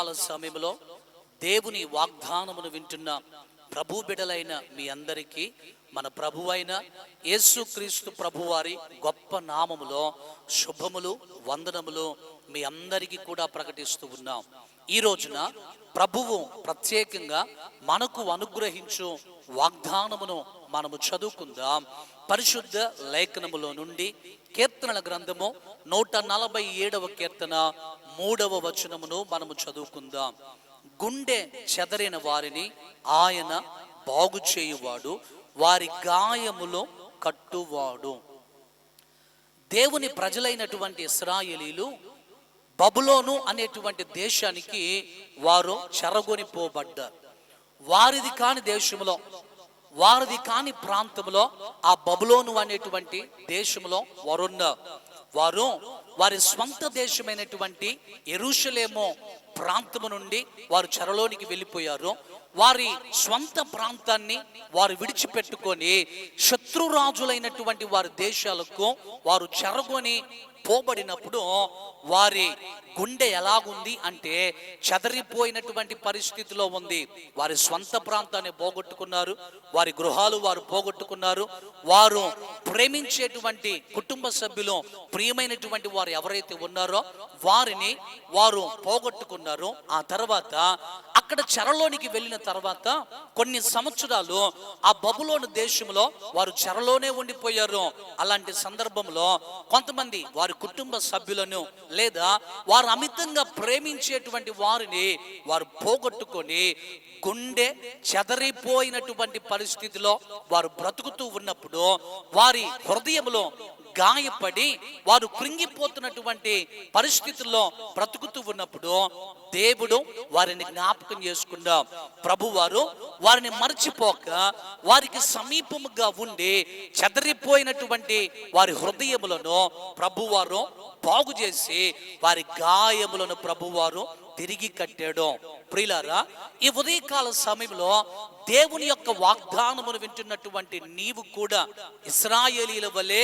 ఉదయకాల సమయంలో దేవుని వాగ్దానమును వింటున్న ప్రభు బిడలైన మీ అందరికీ మన ప్రభువైన యేసుక్రీస్తు ప్రభువారి గొప్ప నామములో శుభములు వందనములు మీ అందరికీ కూడా ప్రకటిస్తూ ఉన్నాం. ఈ రోజున ప్రభువు ప్రత్యేకంగా మనకు అనుగ్రహించు వాగ్దానమును మనము చదువుకుందాం. పరిశుద్ధ లేఖనములో నుండి కీర్తనల గ్రంథము నూట నలభై ఏడవ కీర్తన మూడవ వచనమును మనము చదువుకుందాం. గుండె చెదరిన వారిని ఆయన బాగు చేయువాడు వారి గాయములో కట్టువాడు. దేవుని ప్రజలైనటువంటి ఇస్రాయేలీలు బబులోను అనేటువంటి దేశానికి వారు చెరగొని పోబడ్డారు. వారిది కాని దేశంలో వారిది కాని ప్రాంతంలో ఆ బబులోను అనేటువంటి దేశంలో వారున్నారు. వారు వారి స్వంత దేశమైనటువంటి ఎరుషలేమో ప్రాంతము నుండి వారు చెరలోనికి వెళ్ళిపోయారు. వారి స్వంత ప్రాంతాన్ని వారు విడిచిపెట్టుకొని శత్రురాజులైనటువంటి వారి దేశాలకు వారు చెరగొని పోబడినప్పుడు వారి గుండె ఎలాగుంది అంటే చెదరిపోయినటువంటి పరిస్థితిలో ఉంది. వారి స్వంత ప్రాంతాన్ని పోగొట్టుకున్నారు. వారి గృహాలు వారు పోగొట్టుకున్నారు. వారు ప్రేమించేటువంటి కుటుంబ సభ్యులు ప్రియమైనటువంటి వారు ఎవరైతే ఉన్నారో వారిని వారు పోగొట్టుకున్నారు. ఆ తర్వాత అక్కడ చెరలోనికి వెళ్ళిన తర్వాత కొన్ని సంవత్సరాలు ఆ బబులోని దేశంలో వారు చెరలోనే ఉండిపోయారు. అలాంటి సందర్భంలో కొంతమంది వారి కుటుంబ సభ్యులను లేదా వారు అమితంగా ప్రేమించేటువంటి వారిని వారు పోగొట్టుకొని గుండె చెదరిపోయినటువంటి పరిస్థితిలో వారు బ్రతుకుతూ ఉన్నప్పుడు వారి హృదయంలో గాయపడి వారు కృంగిపోతున్నటువంటి పరిస్థితుల్లో బ్రతుకుతూ ఉన్నప్పుడు దేవుడు వారిని జ్ఞాపకం చేసుకున్న ప్రభు వారు వారిని మర్చిపోక వారికి సమీపముగా ఉండి చెదరిపోయినటువంటి వారి హృదయములను ప్రభువారు బాగు చేసి వారి గాయములను ప్రభువారు తిరిగి కట్టాడు. ప్రియులారా ఈ ఉదయకాల సమయంలో దేవుని యొక్క వాగ్దానమును వింటున్నటువంటి నీవు కూడా ఇస్రాయేలీల వలె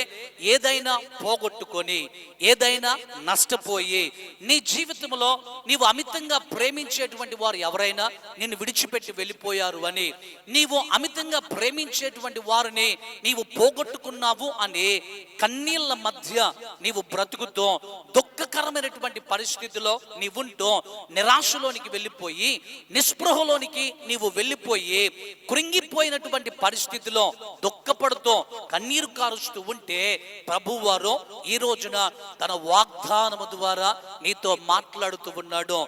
ఏదైనా పోగొట్టుకొని ఏదైనా నష్టపోయి నీ జీవితంలో నీవు అమితంగా ప్రేమించేటువంటి వారు ఎవరైనా నిన్ను విడిచిపెట్టి వెళ్ళిపోయారు అని నీవు అమితంగా ప్రేమించేటువంటి వారిని నీవు పోగొట్టుకున్నావు అని కన్నీళ్ళ మధ్య నీవు బ్రతుకుతూ దుఃఖకరమైనటువంటి పరిస్థితిలో నీవుంటూ నిరాశలోనికి వెళ్ళిపోయి నిస్పృహలోనికి నీవు వెళ్ళిపోయి కృంగిపోయినటువంటి పరిస్థితిలో దుఃఖపడుతూ కన్నీరు కారుస్తూ ఉంటే ప్రభువారు ఈ రోజున తన వాగ్దానము ద్వారా నీతో మాట్లాడుతూ ఉన్నాడు.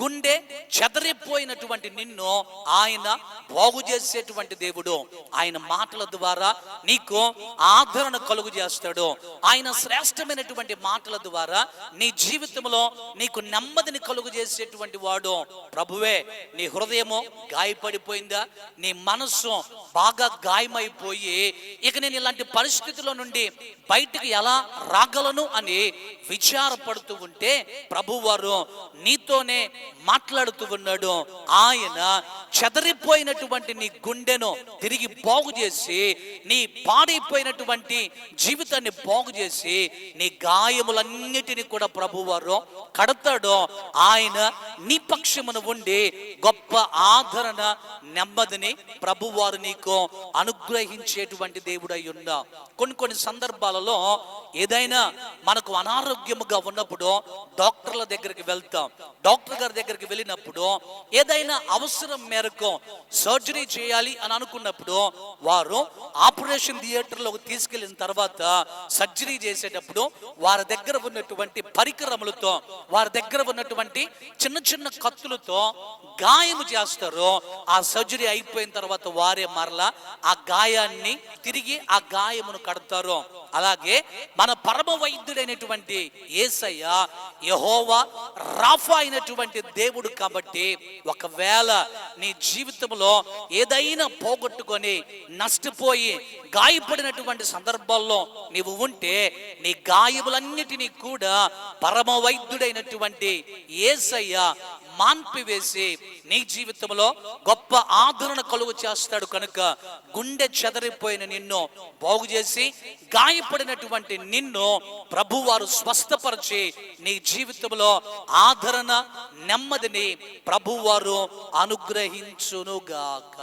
గుండె చెదరిపోయినటువంటి నిన్ను ఆయన బాగు చేసేటువంటి దేవుడు. ఆయన మాటల ద్వారా నీకు ఆదరణ కలుగు చేస్తాడు. ఆయన శ్రేష్టమైనటువంటి మాటల ద్వారా నీ జీవితంలో నీకు నెమ్మదిని కలుగు చేసేటువంటి వాడు. ప్రభువే నీ హృదయము గాయపడిపోయిందా? నీ మనస్సు బాగా గాయమైపోయి ఇక నేను ఇలాంటి పరిస్థితుల నుండి బయటకు ఎలా రాగలను అని విచారపడుతూ ఉంటే ప్రభువారు నీతోనే మాట్లాడుతూ ఉన్నాడు ఆయన చెదరిపోయినటువంటి నీ గుండెను తిరిగి బాగు చేసి నీ పాడైపోయినటువంటి జీవితాన్ని బాగు చేసి నీ గాయములన్నిటిని కూడా ప్రభువారు కడతాడు. ఆయన నీ పక్షమును ఉండి గొప్ప ఆదరణ నెమ్మదిని ప్రభువారు నీకు అనుగ్రహించేటువంటి దేవుడై ఉన్నా కొన్ని కొన్ని సందర్భాలలో ఏదైనా మనకు అనారోగ్యముగా ఉన్నప్పుడు డాక్టర్ల దగ్గరికి వెళ్తాం. డాక్టర్ గారి దగ్గరికి వెళ్ళినప్పుడు ఏదైనా అవసరం మేరకు సర్జరీ చేయాలి అని అనుకున్నప్పుడు వారు ఆపరేషన్ థియేటర్లోకి తీసుకెళ్ళిన తర్వాత సర్జరీ చేసేటప్పుడు వారి దగ్గర ఉన్నటువంటి పరికరములతో వారి దగ్గర ఉన్నటువంటి చిన్న చిన్న కత్తులతో గాయము చేస్తారు. ఆ సర్జరీ అయిపోయిన తర్వాత వారే మరలా ఆ గాయాన్ని తిరిగి ఆ గాయమును కడతారు. అలాగే మన పరమ వైద్యుడైనటువంటి ఏసయ్య యహోవా రాఫా అయినటువంటి దేవుడు కాబట్టి ఒకవేళ నీ జీవితంలో ఏదైనా పోగొట్టుకొని నష్టపోయి గాయపడినటువంటి సందర్భాల్లో నీవు ఉంటే నీ గాయములన్నిటినీ కూడా పరమ వైద్యుడైనటువంటి ఏసయ్య మాన్పివేసి నీ జీవితంలో గొప్ప ఆదరణ కలుగు చేస్తాడు కనుక గుండె చెదరిపోయిన నిన్ను బాగు చేసి గాయపడినటువంటి నిన్ను ప్రభువారు స్వస్థపరిచి నీ జీవితంలో ఆదరణ నెమ్మదిని ప్రభువారు అనుగ్రహించునుగాక.